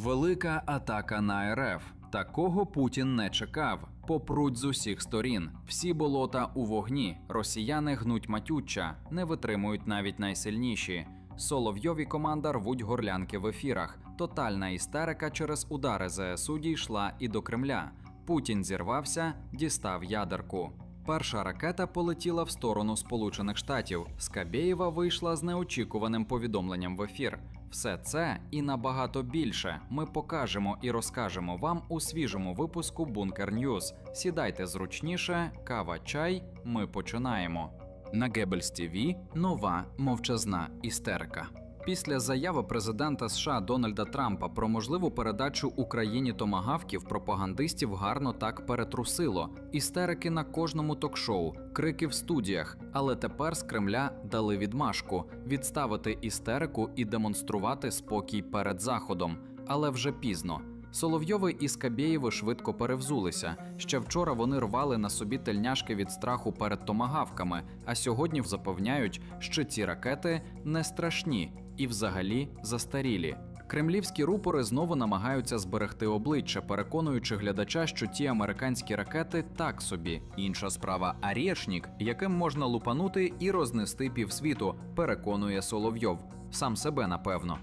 Велика атака на РФ. Такого Путін не чекав. Попруть з усіх сторін. Всі болота у вогні. Росіяни гнуть матюча, не витримують навіть найсильніші. Соловйов і команда рвуть горлянки в ефірах. Тотальна істерика через удари ЗСУ дійшла і до Кремля. Путін зірвався, дістав ядерку. Перша ракета полетіла в сторону Сполучених Штатів. Скабєєва вийшла з неочікуваним повідомленням в ефір. Все це і набагато більше ми покажемо і розкажемо вам у свіжому випуску Бункер Ньюз. Сідайте зручніше, кава, чай. Ми починаємо. На Гебельс ТВ нова мовчазна істерика. Після заяви президента США Дональда Трампа про можливу передачу Україні томагавків пропагандистів гарно так перетрусило. Істерики на кожному ток-шоу, крики в студіях. Але тепер з Кремля дали відмашку відставити істерику і демонструвати спокій перед заходом. Але вже пізно. Соловйови і Скабєєви швидко перевзулися. Ще вчора вони рвали на собі тельняшки від страху перед томагавками, а сьогодні запевняють, що ці ракети не страшні і взагалі застарілі. Кремлівські рупори знову намагаються зберегти обличчя, переконуючи глядача, що ті американські ракети так собі. Інша справа Арєшнік, яким можна лупанути і рознести півсвіту, переконує Соловйов. Сам себе напевно.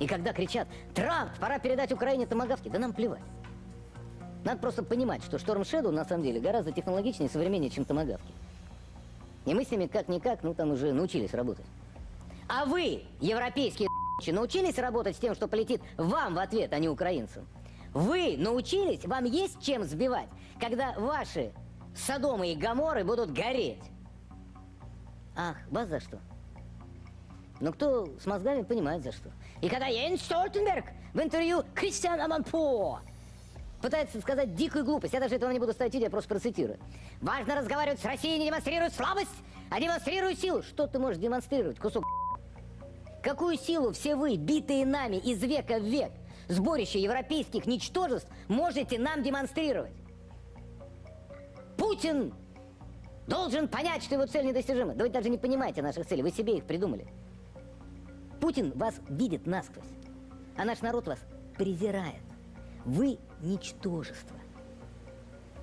И когда кричат «Трамп, пора передать Украине томогавки», да нам плевать. Надо просто понимать, что Шторм Shadow на самом деле гораздо технологичнее и современнее, чем томогавки. И мы с ними как-никак, ну там уже научились работать. А вы, европейские научились работать с тем, что полетит вам в ответ, а не украинцам? Вы научились? Вам есть чем сбивать, когда ваши Содомы и Гаморы будут гореть? Ах, вас за что? Но кто с мозгами понимает за что. И когда Йенс Столтенберг в интервью Кристиана Манпо пытается сказать дикую глупость, я даже этого не буду ставить я просто процитирую. Важно разговаривать с Россией, не демонстрирует слабость, а демонстрирует силу. Что ты можешь демонстрировать, кусок Какую силу все вы, битые нами из века в век, сборище европейских ничтожеств, можете нам демонстрировать? Путин должен понять, что его цель недостижима. Да вы даже не понимаете наших целей, вы себе их придумали. Путин вас видит насквозь, а наш народ вас презирает. Вы ничтожество,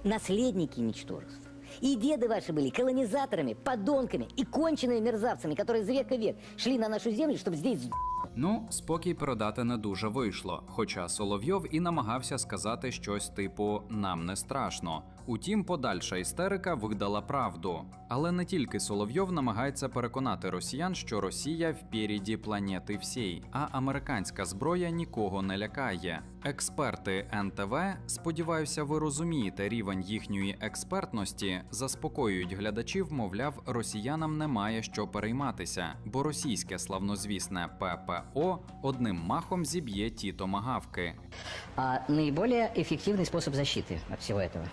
наследники ничтожества. И деды ваши были колонизаторами, подонками и конченными мерзавцами, которые из века в век шли на нашу землю, чтобы здесь сд- Ну, спокій передати не дуже вийшло. Хоча Соловйов і намагався сказати щось типу нам не страшно. Утім, подальша істерика видала правду. Але не тільки Соловйов намагається переконати росіян, що Росія впереді планети всій, а американська зброя нікого не лякає. Експерти НТВ, сподіваюся, ви розумієте рівень їхньої експертності, заспокоюють глядачів, мовляв, росіянам немає що перейматися, бо російське славнозвісне ППО одним махом зіб'є ті томагавки. А наиболее эффективный способ защиты от всего этого?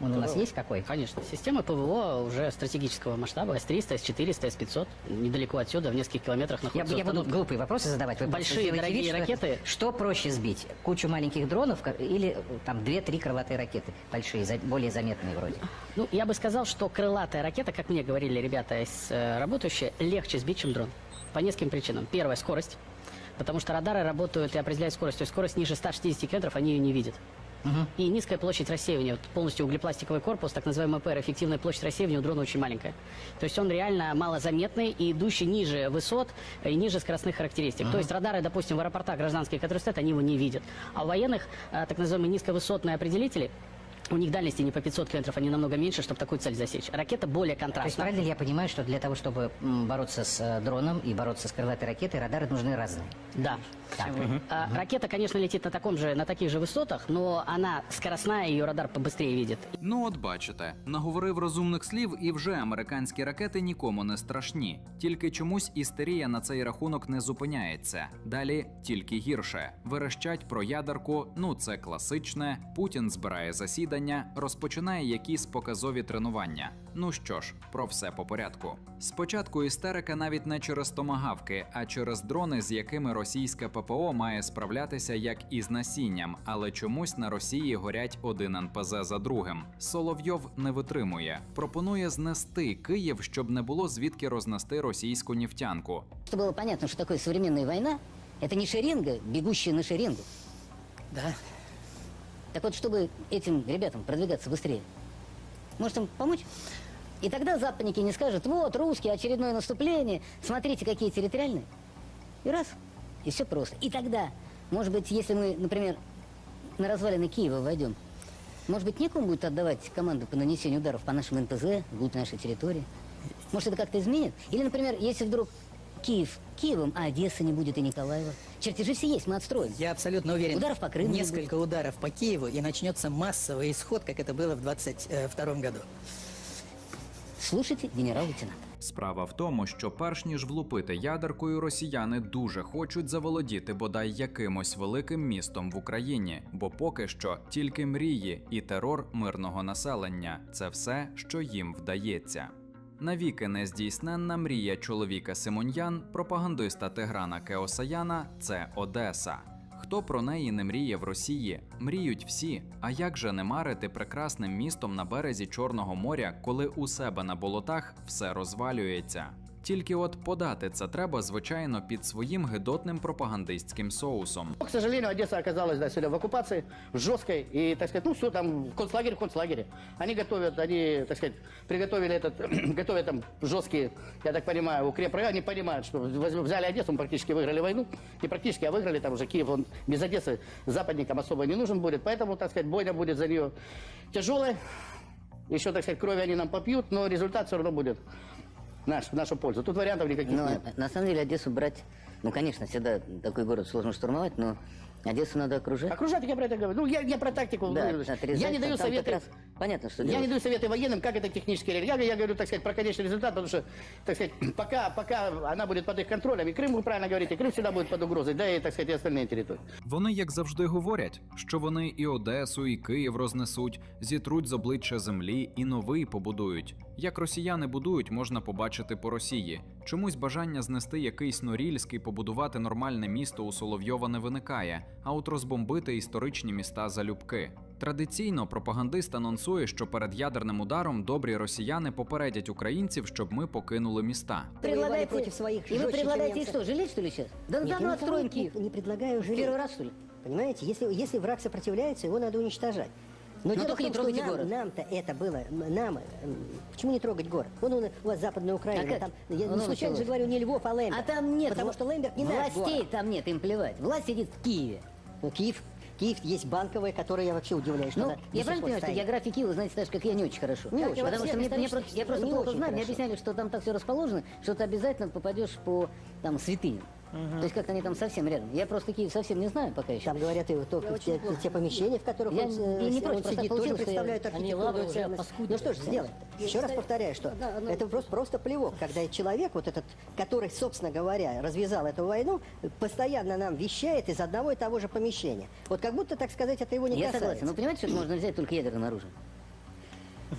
Он у нас есть какой? Конечно. Система ПВО уже стратегического масштаба. С-300, С-400, С-500. Недалеко отсюда, в нескольких километрах Я, находится я буду установка. глупые вопросы задавать. Вы Большие дорогие вид, что- ракеты. Что проще сбить? Кучу маленьких дронов или э, там две-три крылатые ракеты? Большие, более заметные вроде. Ну, я бы сказал, что крылатая ракета, как мне говорили ребята из, э, работающие, легче сбить, чем дрон. По нескольким причинам. Первая – скорость. Потому что радары работают и определяют скорость. То есть скорость ниже 160 км, они ее не видят. И низкая площадь рассеивания. Вот полностью углепластиковый корпус, так называемый ПР, эффективная площадь рассеивания у дрона очень маленькая. То есть он реально малозаметный и идущий ниже высот и ниже скоростных характеристик. То есть радары, допустим, в аэропортах гражданские, которые стоят, они его не видят. А у военных, э, так называемые низковысотные определители, у них дальности не по 500 километров, они намного меньше, чтобы такую цель засечь. Ракета более То есть контрастна. правильно ли я понимаю, что для того, чтобы м, бороться с э, дроном и бороться с крылатой ракетой, радары нужны разные? Да. Так. А, Ракета, конечно, летит на таком же, на таких же высотах, но она скоростная, ее радар побыстрее видит. Ну, от бачите, наговорив розумних слів, і вже американські ракети нікому не страшні. Тільки чомусь істерія на цей рахунок не зупиняється. Далі тільки гірше. Верещать про ядерку, ну це класичне. Путін збирає засідання, розпочинає якісь показові тренування. Ну що ж, про все по порядку. Спочатку істерика навіть не через томагавки, а через дрони, з якими російська ППО має справлятися як із насінням, але чомусь на Росії горять один НПЗ за другим. Соловйов не витримує, пропонує знести Київ, щоб не було звідки рознести російську нефтянку. Чтобы было понятно, что такое современная война, это не шеренга, бегущая на шеренгу, Да. Так вот, чтобы этим ребятам продвигаться быстрее, может им помочь? И тогда западники не скажут, вот, русские, очередное наступление, смотрите, какие территориальные. И раз, и все просто. И тогда, может быть, если мы, например, на развалины Киева войдем, может быть, некому будет отдавать команду по нанесению ударов по нашим НПЗ, вглубь нашей территории? Может, это как-то изменит? Или, например, если вдруг Киев Киевом, а Одесса не будет и Николаева? Чертежи все есть, мы отстроим. Я абсолютно уверен. Ударов по Крыму не Несколько ударов по Киеву, и начнется массовый исход, как это было в 22 году. Слушайте, генерал-лейтенант. Справа в тому, що перш ніж влупити ядеркою, росіяни дуже хочуть заволодіти бодай якимось великим містом в Україні, бо поки що тільки мрії і терор мирного населення це все, що їм вдається. Навіки нездійсненна мрія чоловіка Симоньян, пропагандиста Тиграна Кеосаяна, це Одеса. Хто про неї не мріє в Росії? Мріють всі. А як же не марити прекрасним містом на березі Чорного моря, коли у себе на болотах все розвалюється? Тільки от подати це треба, звичайно, під своїм гидотним пропагандистським соусом. К сожалению, Одесса оказалась да, сегодня в оккупации, жесткой, и, так сказать, ну, все там, концлагерь в концлагере. Они готовят, они, так сказать, приготовили этот, готовят там жесткие, я так понимаю, укрепрайон, они понимают, что возьм- взяли Одессу, мы практически выиграли войну, не практически, а выиграли, там уже Киев, он без Одессы западникам особо не нужен будет, поэтому, так сказать, бойня будет за нее тяжелая, еще, так сказать, крови они нам попьют, но результат все равно будет наш, в нашу пользу. Тут вариантов никаких Но нет. э, на самом деле Одессу брать, ну, конечно, всегда такой город сложно штурмовать, но Одессу надо окружать. Окружать, я про это говорю. Ну, я, я про тактику. Да, говорю. отрезать, я не даю там как советы. раз понятно, что Я не делать. даю советы военным, как это технически реализовать. Я, я говорю, так сказать, про конечный результат, потому что, так сказать, пока, пока она будет под их контролем, и Крым, вы правильно говорите, Крым всегда будет под угрозой, да и, так сказать, и остальные территории. Вони, як завжди, говорять, що вони і Одесу, і Київ рознесуть, зітруть з обличчя землі і новий побудують. Як росіяни будують, можна побачити по Росії. Чомусь бажання знести якийсь Норільський, побудувати нормальне місто у Соловйова не виникає, а от розбомбити історичні міста залюбки. Традиційно пропагандист анонсує, що перед ядерним ударом добрі росіяни попередять українців, щоб ми покинули міста. Предлагаете, против своих и вы жестче, предлагаете чем их немцы. что, жалеть, что ли, сейчас? Да Нет, заново я отстроим не- Киев. Не предлагаю жалеть. Первый раз, что ли? Понимаете, если, если враг сопротивляется, его надо уничтожать. Но, дело только в не том, что трогайте нам, город. Нам-то это было, нам, м, почему не трогать город? Вон он, у вас Западная Украина, А как? там, я Ну, не случайно началось. же говорю не Львов, а Лемберг. А там нет Потому вла- что Лемберг не наш властей, там нет, им плевать. Власть сидит в Киеве. Ну, Киев, Киев есть банковая, которая я вообще удивляюсь, что Ну, она я правильно понимаю, что географию Киева знаете так же, как я, не очень хорошо? Не очень. Потому что мне, мне просто, я просто не плохо знаю, мне хорошо. объясняли, что там так все расположено, что ты обязательно попадешь по там святыням. То есть как-то они там совсем рядом. Я просто Киев совсем не знаю пока еще. Там говорят, и вот только те, те помещения, в которых Я он, не- э, я не он сидит, тоже представляют архитектуру. Ну что ж сделать? Еще раз повторяю, что это просто, просто плевок, когда человек, вот этот, который, собственно говоря, развязал эту войну, постоянно нам вещает из одного и того же помещения. Вот как будто, так сказать, это его не Я касается. согласен. Но понимаете, что можно взять только ядерным оружием?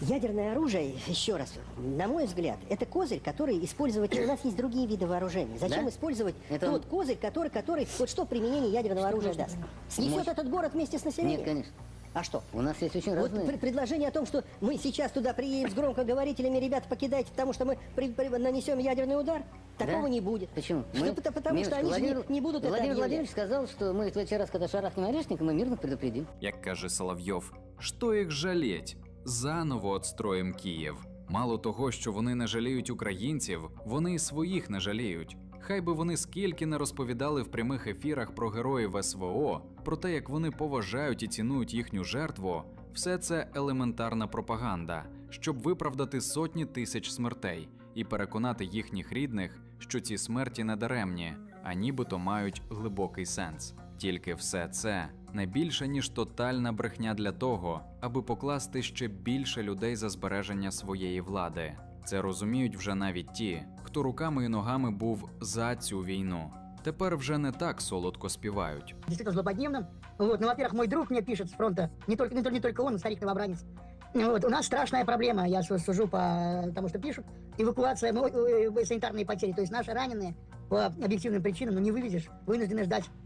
Ядерное оружие, еще раз, на мой взгляд, это козырь, который использовать... У нас есть другие виды вооружений. Зачем Да? использовать Это тот он- козырь, который, который... Вот что применение ядерного оружия даст? Снесет Мощь. этот город вместе с населением? Нет, конечно. А что? У нас есть очень Вот разные... пр- предложение о том, что мы сейчас туда приедем с громкоговорителями, ребята, покидайте, потому что мы при- при- нанесем ядерный удар, такого Да? не будет. Почему? Что, Мы- пото- потому что Милочка, они же Владимир, не, не будут это Владимир объявлять. Владимирович сказал, что мы в следующий раз, когда шарахнем орешник, мы мирно предупредим. Як каже Соловйов, що їх жаліть? Заново отстроїм Київ. Мало того, що вони не жаліють українців, вони й своїх не жаліють. Хай би вони скільки не розповідали в прямих ефірах про героїв СВО, про те, як вони поважають і цінують їхню жертву, все це елементарна пропаганда, щоб виправдати сотні тисяч смертей і переконати їхніх рідних, що ці смерті не даремні, а нібито мають глибокий сенс. Тільки все це не більше ніж тотальна брехня для того, аби покласти ще більше людей за збереження своєї влади. Це розуміють вже навіть ті, хто руками і ногами був за цю війну. Тепер вже не так солодко співають. действительно злободневным. Вот. Ну, во-первых, мой друг мне пишет с фронта, не только, не, только- не только он, старик новобранец. Вот. У нас страшная проблема, я су- сужу по тому, что пишут, эвакуация, ну, э, э, санитарные потери. То есть наши раненые по объективным причинам, ну, не вывезешь, вынуждены ждать а,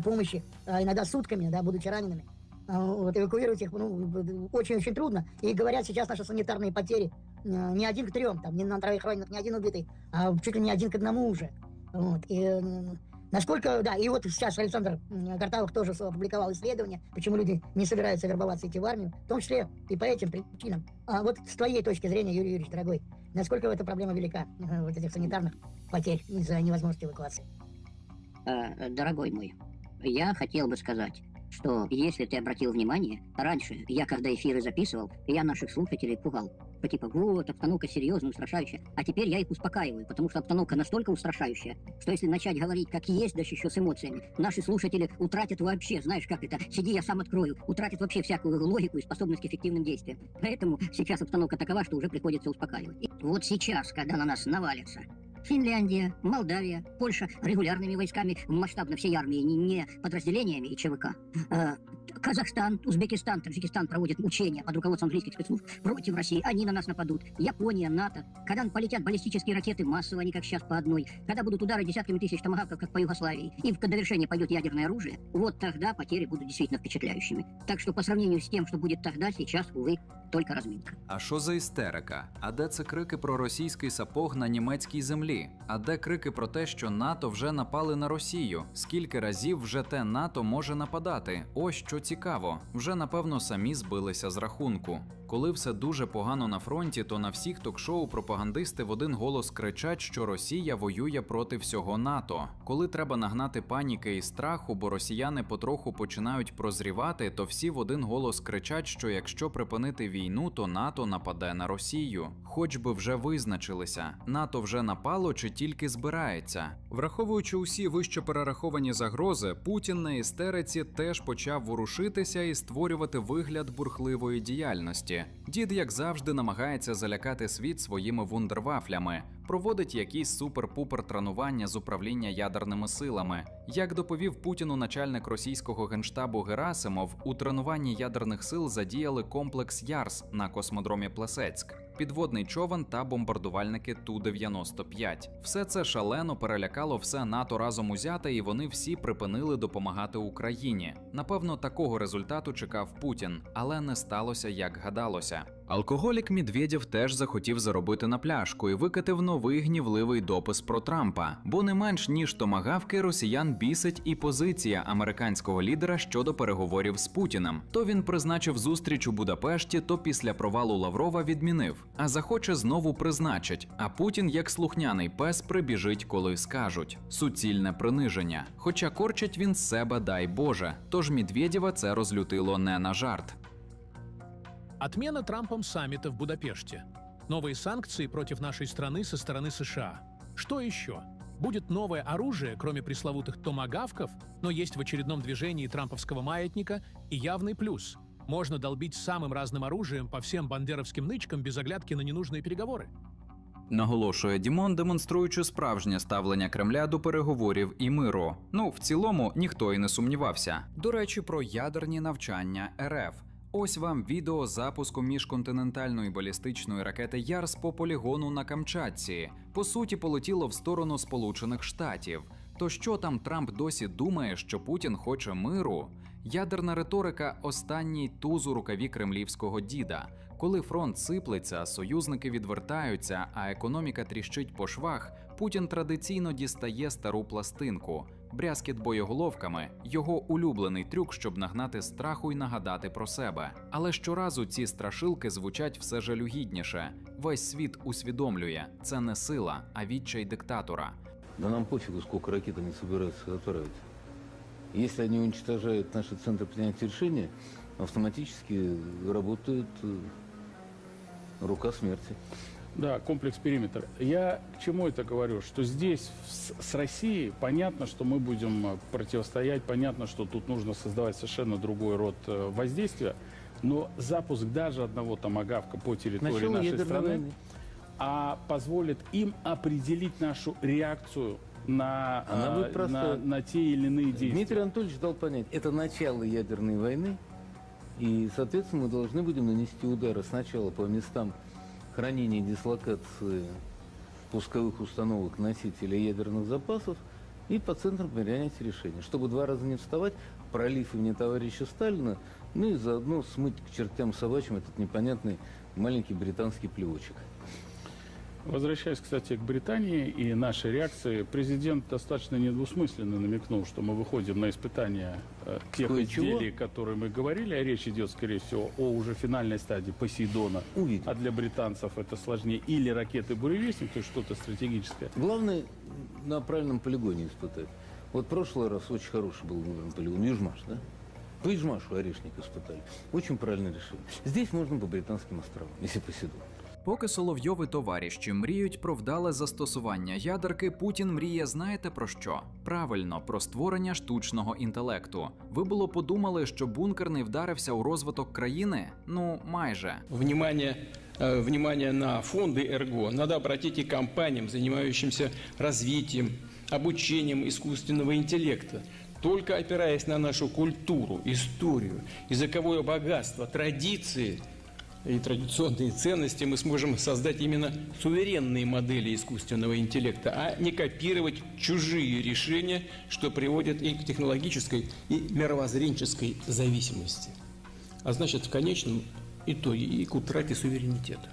помощи, а, иногда сутками, да, будучи ранеными. А, Вот, эвакуировать их ну, очень-очень трудно. И говорят сейчас наши санитарные потери э, не один к трем, там, не на троих раненых, не один убитый, а чуть ли не один к одному уже. Вот. И, Насколько, да, и вот сейчас Александр Картавых тоже опубликовал исследование, почему люди не собираются вербоваться идти в армию, в том числе и по этим причинам. А вот с твоей точки зрения, Юрий Юрьевич, дорогой, насколько эта проблема велика, э, вот этих санитарных потерь из-за невозможности эвакуации? Э, дорогой мой, я хотел бы сказать, что если ты обратил внимание, раньше я, когда эфиры записывал, я наших слушателей пугал. По типа, вот, обстановка серьезная, устрашающая. А теперь я их успокаиваю, потому что обстановка настолько устрашающая, что если начать говорить как есть, да еще с эмоциями, наши слушатели утратят вообще, знаешь, как это, сиди, я сам открою, утратят вообще всякую логику и способность к эффективным действиям. Поэтому сейчас обстановка такова, что уже приходится успокаивать. И вот сейчас, когда на нас навалится Финляндия, Молдавия, Польша регулярными войсками масштабно всей армии, не, подразделениями и ЧВК. Э, Казахстан, Узбекистан, Таджикистан проводят учения под руководством английских спецслужб против России. Они на нас нападут. Япония, НАТО. Когда полетят баллистические ракеты массово, а не как сейчас по одной. Когда будут удары десятками тысяч томагавков, как по Югославии. И в довершение пойдет ядерное оружие. Вот тогда потери будут действительно впечатляющими. Так что по сравнению с тем, что будет тогда, сейчас, увы, только разминка. А що за істерика? А де це крики про російський сапог на німецькій землі? А де крики про те, що НАТО вже напали на Росію? Скільки разів вже те НАТО може нападати? Ось що цікаво. Вже напевно самі збилися з рахунку. Коли все дуже погано на фронті, то на всіх ток-шоу пропагандисти в один голос кричать, що Росія воює проти всього НАТО. Коли треба нагнати паніки і страху, бо росіяни потроху починають прозрівати, то всі в один голос кричать, що якщо припинити війну, то НАТО нападе на Росію. Хоч би вже визначилися, НАТО вже напало чи тільки збирається. Враховуючи усі вище перераховані загрози, Путін на істериці теж почав ворушитися і створювати вигляд бурхливої діяльності. Дід, як завжди, намагається залякати світ своїми вундервафлями, проводить якісь супер-пупер тренування з управління ядерними силами. Як доповів Путіну начальник російського генштабу Герасимов, у тренуванні ядерних сил задіяли комплекс Ярс на космодромі Плесецьк. Підводний човен та бомбардувальники Ту-95. Все це шалено перелякало все НАТО разом узяте, і вони всі припинили допомагати Україні. Напевно, такого результату чекав Путін, але не сталося, як гадалося. Алкоголік Медведєв теж захотів заробити на пляшку і викатив новий гнівливий допис про Трампа, бо не менш ніж томагавки росіян бісить і позиція американського лідера щодо переговорів з Путіним. То він призначив зустріч у Будапешті, то після провалу Лаврова відмінив. А захоче знову призначить. А Путін, як слухняний пес, прибіжить, коли скажуть. Суцільне приниження. Хоча корчить він з себе, дай Боже. Тож Медведєва це розлютило не на жарт. Отмена Трампом саммита в Будапеште. Новые санкции против нашей страны со стороны США. Что еще? Будет новое оружие, кроме пресловутых томагавков, но есть в очередном движении трамповского маятника и явный плюс. Можно долбить самым разным оружием по всем бандеровским нычкам без оглядки на ненужные переговоры. Наголошує Дімон, демонструючи справжнє ставлення Кремля до переговорів і миру. Ну, в цілому ніхто і не сумнівався. До речі, про ядерні навчання РФ. Ось вам відео запуску міжконтинентальної балістичної ракети Ярс по полігону на Камчатці. По суті, полетіло в сторону Сполучених Штатів. То що там Трамп досі думає, що Путін хоче миру? Ядерна риторика останній туз у рукаві кремлівського діда. Коли фронт сиплеться, союзники відвертаються, а економіка тріщить по швах, Путін традиційно дістає стару пластинку. Брязкіт боєголовками його улюблений трюк, щоб нагнати страху й нагадати про себе. Але щоразу ці страшилки звучать все жалюгідніше. Весь світ усвідомлює, це не сила, а відчай диктатора. Да нам пофигу, сколько ракет они собираются отправить. Если они уничтожают наши центры принятия решения, автоматически работает э, рука смерти. Да, комплекс периметр. Я к чему это говорю? Что здесь с, с Россией понятно, что мы будем э, противостоять, понятно, что тут нужно создавать совершенно другой род э, воздействия, но запуск даже одного томагавка по территории Начало нашей страны войны. а позволит им определить нашу реакцию на, Она э, будет просто- на, на те или иные действия. Дмитрий Анатольевич дал понять, это начало ядерной войны, и, соответственно, мы должны будем нанести удары сначала по местам хранения и дислокации пусковых установок носителей ядерных запасов и по центрам принятия решений, чтобы два раза не вставать, пролив имени товарища Сталина, ну и заодно смыть к чертям собачьим этот непонятный маленький британский плевочек. Возвращаясь, кстати, к Британии и нашей реакции, президент достаточно недвусмысленно намекнул, что мы выходим на испытания э, тех Кое-чего? изделий, которые мы говорили, а речь идет, скорее всего, о уже финальной стадии Посейдона. Увидим. А для британцев это сложнее. Или ракеты Буревестник, то есть что-то стратегическое. Главное на правильном полигоне испытать. Вот прошлый раз очень хороший был выбран полигон. Южмаш, да? По Южмашу орешник испытали. Очень правильно решили. Здесь можно по британским островам, если Посейдон. Поки Соловйови товариші мріють про вдале застосування ядерки, Путін мріє знаєте про що? Правильно, про створення штучного інтелекту. Ви було подумали, що бункер не вдарився у розвиток країни? Ну, майже. внимание, э, внимание на фонды РГО надо обратить и компаниям, занимающимся развитием, обучением искусственного интеллекта. Только опираясь на нашу культуру, историю, языковое богатство, традиции и традиционные ценности, мы сможем создать именно суверенные модели искусственного интеллекта, а не копировать чужие решения, что приводит и к технологической, и мировоззренческой зависимости. А значит, в конечном итоге и к утрате суверенитета.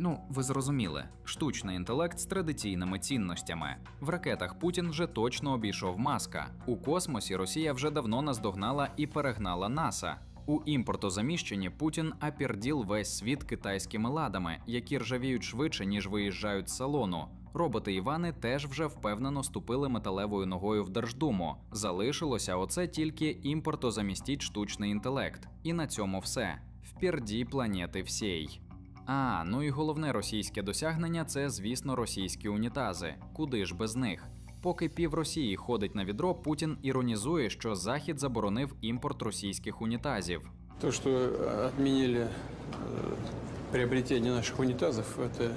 Ну, ви зрозуміли, штучний інтелект з традиційними цінностями. В ракетах Путін вже точно обійшов маска. У космосі Росія вже давно наздогнала і перегнала НАСА. У імпортозаміщенні Путін аперділ весь світ китайськими ладами, які ржавіють швидше, ніж виїжджають з салону. Роботи Івани теж вже впевнено ступили металевою ногою в Держдуму. Залишилося оце тільки імпортозамістіть штучний інтелект. І на цьому все. Вперді планети всій. А, ну і головне російське досягнення це, звісно, російські унітази. Куди ж без них? Поки пів Росії ходить на відро, Путін іронізує, що Захід заборонив імпорт російських унітазів. То, что э, отменили э, приобретение наших унитазов, это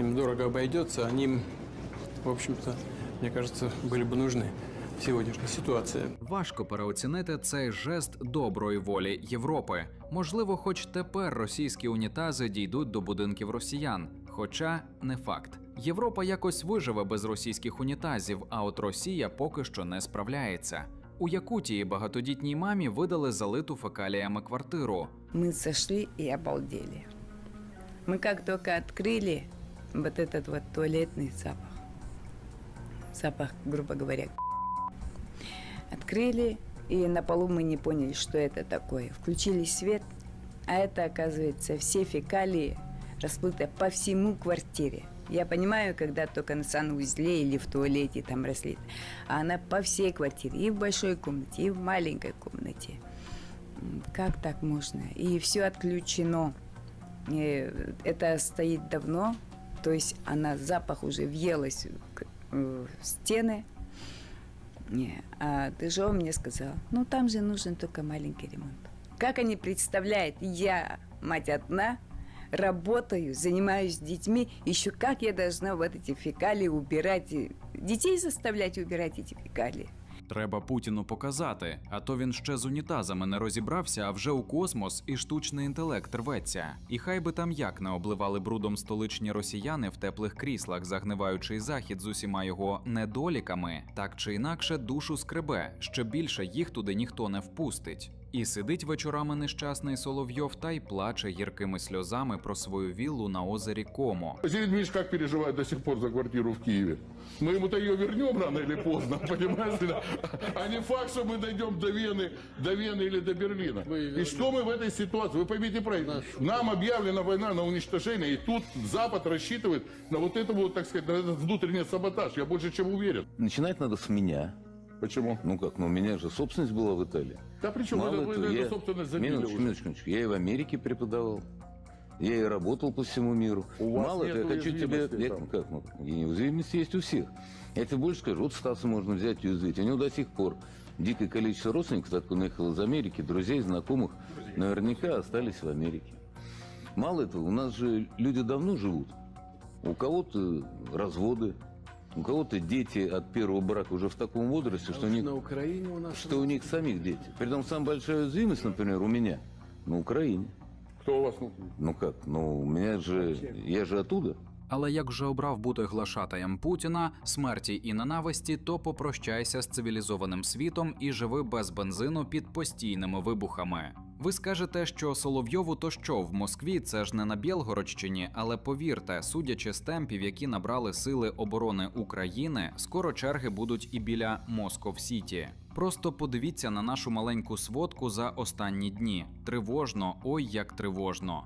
им дорого обойдется, они, им, в общем-то, мне кажется, были бы нужны в сегодняшней ситуации. Важко переоцінити цей жест доброї волі Європи. Можливо, хоч тепер російські унітази дійдуть до будинків росіян, хоча не факт. Європа якось виживе без російських унітазів, а от Росія поки що не справляється. У Якутії багатодітній мамі видали залиту фекаліями квартиру. Мы зашли и обалдели. Мы как только открыли вот этот вот туалетный запах, запах, грубо говоря, открыли, и на полу мы не поняли, что это такое. Включили свет, а это, оказывается, все фекалии расплыты по всему квартире. Я понимаю, когда только на санузле или в туалете там разлит, а она по всей квартире, и в большой комнате, и в маленькой комнате. Как так можно? И все отключено. Э, Это стоит давно, то есть она запах уже въелась э, в стены. А Дежо мне сказал, ну там же нужен только маленький ремонт. Как они представляют, я, мать одна, работаю, занимаюсь детьми, еще как я должна вот эти фекалии убирать, детей заставлять убирать эти фекалии. Треба Путіну показати, а то він ще з унітазами не розібрався, а вже у космос і штучний інтелект рветься. І хай би там як не обливали брудом столичні росіяни в теплих кріслах, загниваючий захід з усіма його недоліками, так чи інакше душу скребе, ще більше їх туди ніхто не впустить. І сидить вечорами нещасний Соловйов та й плаче гіркими сльозами про свою віллу на озері Комо. Василий Дмитриевич как переживает до сих пор за квартиру в Киеве? Мы ему-то ее вернем рано или поздно, понимаешь? ли? А не факт, что мы дойдем до Вены, до Вены или до Берлина. И что мы в этой ситуации? Вы поймите правильно. Нам объявлена война на уничтожение, и тут Запад рассчитывает на вот это вот, так сказать, на этот внутренний саботаж. Я больше чем уверен. Начинать надо с меня. Почему? Ну как, ну у меня же собственность была в Италии. Да причем Мало это, вы этого, я- эту собственность забили Минуточку, уже. минуточку. Я и в Америке преподавал. Я и работал по всему миру. У вас Мало нет этого, я хочу тебе... Я, там. как, ну, и неуязвимость есть у всех. Я тебе больше скажу, вот Стаса можно взять и уязвить. У него до сих пор дикое количество родственников, так он уехал из Америки, друзей, знакомых, наверняка остались в Америке. Мало этого, у нас же люди давно живут. У кого-то разводы, у кого-то дети от первого брака уже в таком возрасте, что у них На Украине у нас... что у них самих дети. Притом самая большая уязвимость, например, у меня на Украине. Кто у вас? ну, Ну как? Ну, у меня же... Я же оттуда. Але як вже обрав бути глашатаєм Путіна, смерті і ненависті, то попрощайся з цивілізованим світом і живи без бензину під постійними вибухами. Ви скажете, що Соловйову то що в Москві це ж не на Білгородщині, але повірте, судячи з темпів, які набрали сили оборони України, скоро черги будуть і біля Москов Сіті. Просто подивіться на нашу маленьку сводку за останні дні. Тривожно, ой як тривожно.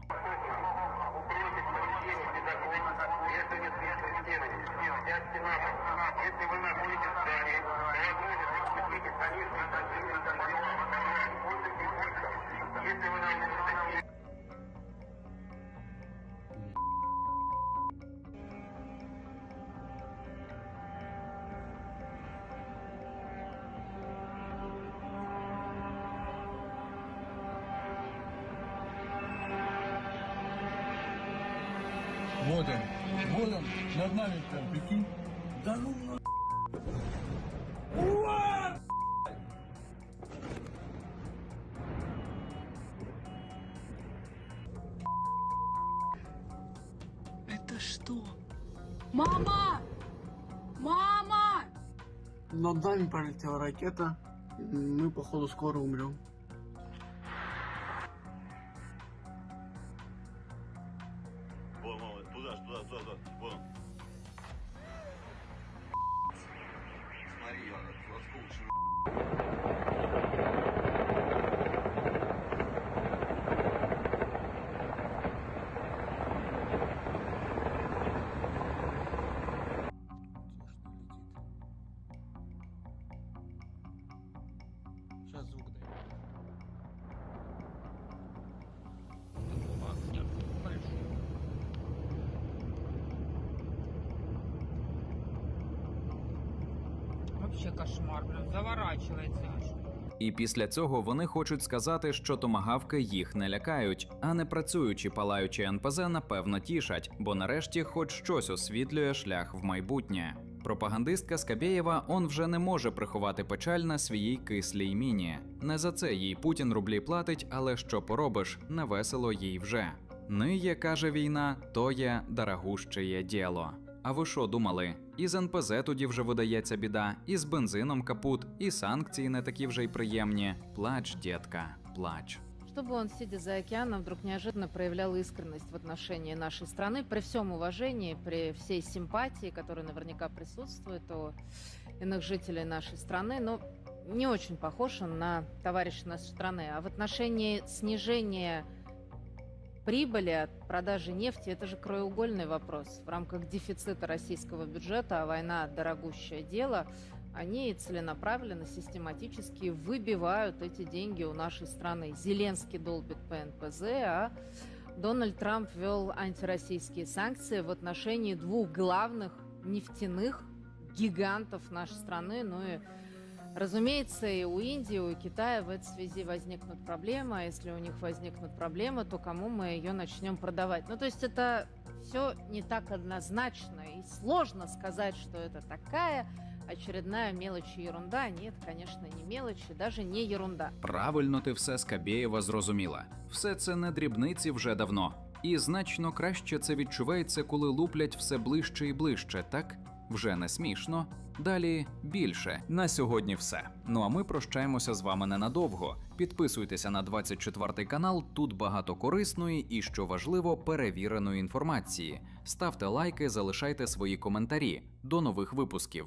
Нами там, прикинь. Да ну на... Уа! Это что? Мама! Мама! Над нами пролетела ракета. Мы, походу, скоро умрем. І після цього вони хочуть сказати, що томагавки їх не лякають, а не працюючи палаючі НПЗ, напевно, тішать, бо нарешті хоч щось освітлює шлях в майбутнє. Пропагандистка Скабєєва он вже не може приховати печаль на своїй кислій міні. Не за це їй Путін рублі платить, але що поробиш, не весело їй вже. Ниє, каже війна, то є дорогущеє діло. А ви що думали? І з НПЗ тоді вже видається біда, і з бензином капут, і санкції не такі вже й приємні. Плач, дітка, плач. Чтобы он, сидя за океаном, вдруг неожиданно проявлял искренность в отношении нашей страны, при всем уважении, при всей симпатии, которая наверняка присутствует у иных жителей нашей страны, но не очень похож он на товарища нашей страны. А в отношении снижения прибыли от продажи нефти, это же краеугольный вопрос. В рамках дефицита российского бюджета, а война – дорогущее дело, они целенаправленно, систематически выбивают эти деньги у нашей страны. Зеленский долбит по НПЗ, а Дональд Трамп ввел антироссийские санкции в отношении двух главных нефтяных гигантов нашей страны. Ну и, разумеется, и у Индии, и у Китая в этой связи возникнут проблемы. А если у них возникнут проблемы, то кому мы ее начнем продавать? Ну, то есть это все не так однозначно. И сложно сказать, что это такая очередная мелочь и ерунда. Нет, конечно, не мелочь и даже не ерунда. Правильно ти все Скабєєва зрозуміла. Все це не дрібниці вже давно. І значно краще це відчувається, коли луплять все ближче і ближче, так? Вже не смішно. Далі більше. На сьогодні все. Ну а ми прощаємося з вами ненадовго. Підписуйтеся на 24 канал. Тут багато корисної і, що важливо, перевіреної інформації. Ставте лайки, залишайте свої коментарі. До нових випусків.